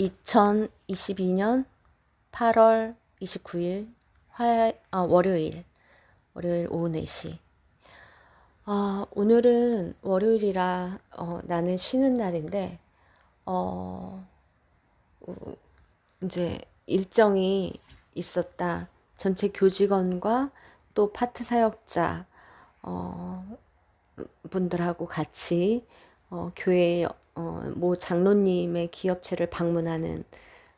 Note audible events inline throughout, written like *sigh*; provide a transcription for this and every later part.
2022년 8월 29일 화, 아, 월요일, 월요일 오후 4시. 아, 오늘은 월요일이라 어, 나는 쉬는 날인데, 어, 어, 이제 일정이 있었다. 전체 교직원과 또 파트 사역자, 어, 분들하고 같이 어, 교회 어, 모 장로님의 기업체를 방문하는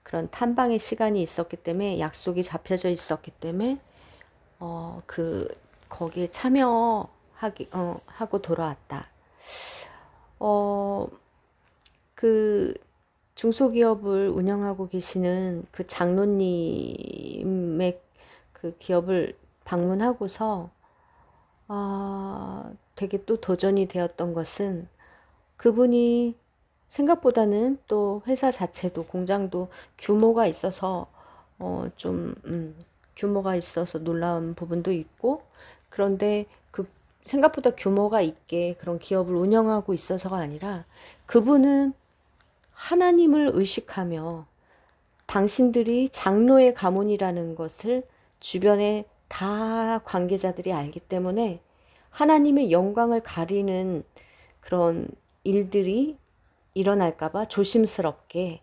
그런 탐방의 시간이 있었기 때문에 약속이 잡혀져 있었기 때문에 어, 그 거기에 참여하기 어, 하고 돌아왔다. 어, 그 중소기업을 운영하고 계시는 그 장로님의 그 기업을 방문하고서 아, 되게 또 도전이 되었던 것은 그분이 생각보다는 또 회사 자체도 공장도 규모가 있어서 어, 좀 음, 규모가 있어서 놀라운 부분도 있고 그런데 그 생각보다 규모가 있게 그런 기업을 운영하고 있어서가 아니라 그분은 하나님을 의식하며 당신들이 장로의 가문이라는 것을 주변에 다 관계자들이 알기 때문에 하나님의 영광을 가리는 그런 일들이 일어날까봐 조심스럽게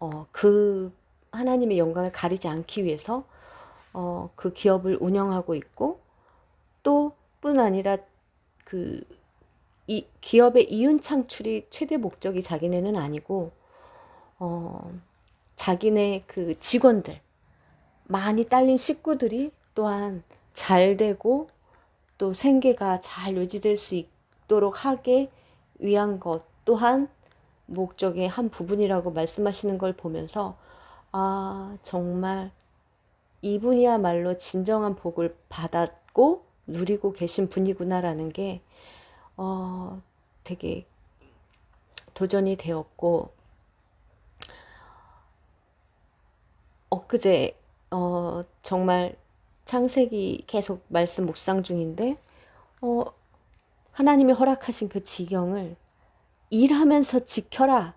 어, 그 하나님의 영광을 가리지 않기 위해서 어, 그 기업을 운영하고 있고 또 뿐 아니라 그 이 기업의 이윤 창출이 최대 목적이 자기네는 아니고 어, 자기네 그 직원들 많이 딸린 식구들이 또한 잘 되고 또 생계가 잘 유지될 수 있도록 하게 위한 것 또한 목적의 한 부분이라고 말씀하시는 걸 보면서 아, 정말 이분이야말로 진정한 복을 받았고 누리고 계신 분이구나라는 게 어, 되게 도전이 되었고 엊그제 어, 정말 창세기 계속 말씀 묵상 중인데 어, 하나님이 허락하신 그 지경을 일하면서 지켜라.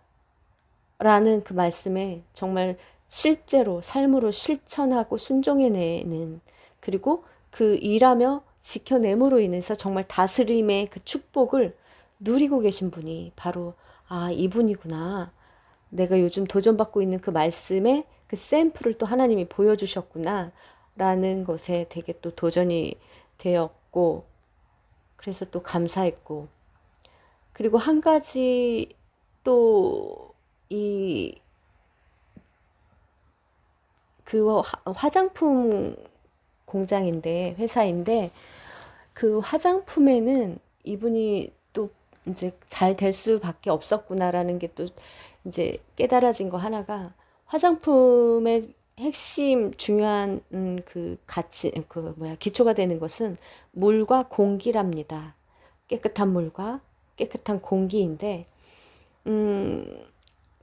라는 그 말씀에 정말 실제로 삶으로 실천하고 순종해내는 그리고 그 일하며 지켜냄으로 인해서 정말 다스림의 그 축복을 누리고 계신 분이 바로 아 이분이구나. 내가 요즘 도전받고 있는 그 말씀의 그 샘플을 또 하나님이 보여주셨구나. 라는 것에 되게 또 도전이 되었고 그래서 또 감사했고 그리고 한 가지 또 이 그 화장품 공장인데 회사인데 그 화장품에는 이분이 또 이제 잘 될 수밖에 없었구나라는 게 또 이제 깨달아진 거 하나가 화장품의 핵심 중요한 음, 그 가치 그 뭐야 기초가 되는 것은 물과 공기랍니다. 깨끗한 물과 깨끗한 공기인데 음,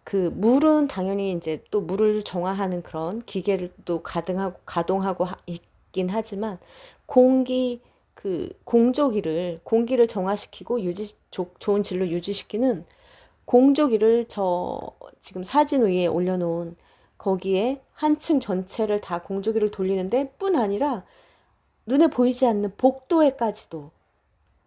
그 물은 당연히 이제 또 물을 정화하는 그런 기계를 또 가동하고 가동하고 있긴 하지만 공기 그 공조기를 공기를 정화시키고 유지 조, 좋은 질로 유지시키는 공조기를 저 지금 사진 위에 올려놓은 거기에 한 층 전체를 다 공조기를 돌리는데 뿐 아니라 눈에 보이지 않는 복도에까지도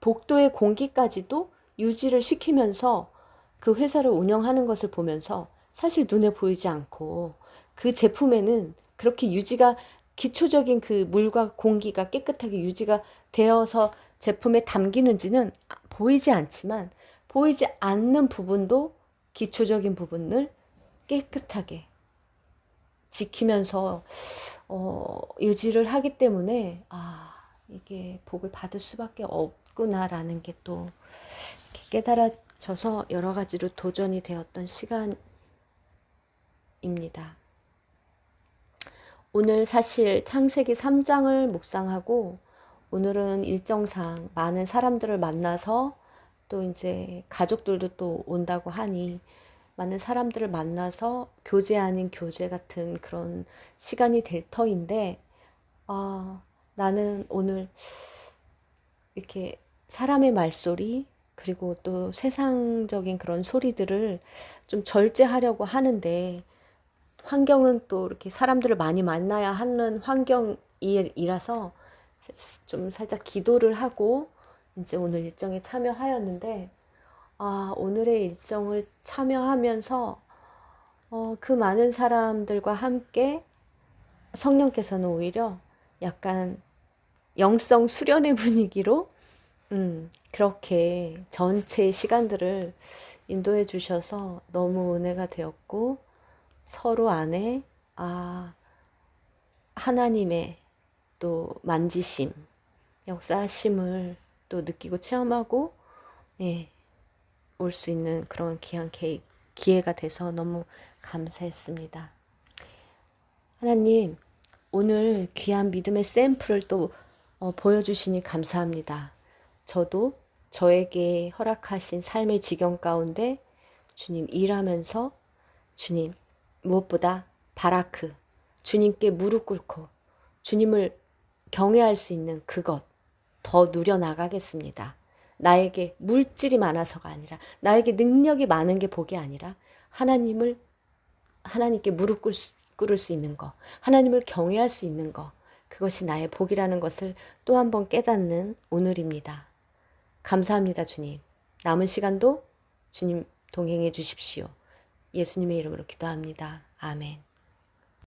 복도의 공기까지도 유지를 시키면서 그 회사를 운영하는 것을 보면서 사실 눈에 보이지 않고 그 제품에는 그렇게 유지가 기초적인 그 물과 공기가 깨끗하게 유지가 되어서 제품에 담기는지는 보이지 않지만 보이지 않는 부분도 기초적인 부분을 깨끗하게 지키면서 어, 유지를 하기 때문에 아 이게 복을 받을 수밖에 없 구나라는 게 또 깨달아져서 여러 가지로 도전이 되었던 시간입니다. 오늘 사실 창세기 3장을 묵상하고 오늘은 일정상 많은 사람들을 만나서 또 이제 가족들도 또 온다고 하니 많은 사람들을 만나서 교제 아닌 교제 같은 그런 시간이 될 터인데, 아, 나는 오늘 이렇게 사람의 말소리, 그리고 또 세상적인 그런 소리들을 좀 절제하려고 하는데, 환경은 또 이렇게 사람들을 많이 만나야 하는 환경이라서 좀 살짝 기도를 하고 이제 오늘 일정에 참여하였는데 아, 오늘의 일정을 참여하면서 어, 그 많은 사람들과 함께 성령께서는 오히려 약간 영성 수련의 *laughs* 분위기로 음, 그렇게 전체 시간들을 인도해 주셔서 너무 은혜가 되었고 서로 안에 아 하나님의 또 만지심, 역사하심을 또 느끼고 체험하고 예, 올 수 있는 그런 귀한 기, 기회가 돼서 너무 감사했습니다. 하나님, 오늘 귀한 믿음의 샘플을 또 어, 보여주시니 감사합니다. 저도 저에게 허락하신 삶의 지경 가운데 주님 일하면서 주님 무엇보다 바라크 주님께 무릎 꿇고 주님을 경외할 수 있는 그것 더 누려 나가겠습니다. 나에게 물질이 많아서가 아니라 나에게 능력이 많은 게 복이 아니라 하나님을 하나님께 무릎 꿇, 꿇을 수 있는 거, 하나님을 경외할 수 있는 거, 그것이 나의 복이라는 것을 또 한 번 깨닫는 오늘입니다. 감사합니다, 주님. 남은 시간도 주님 동행해 주십시오. 예수님의 이름으로 기도합니다. 아멘.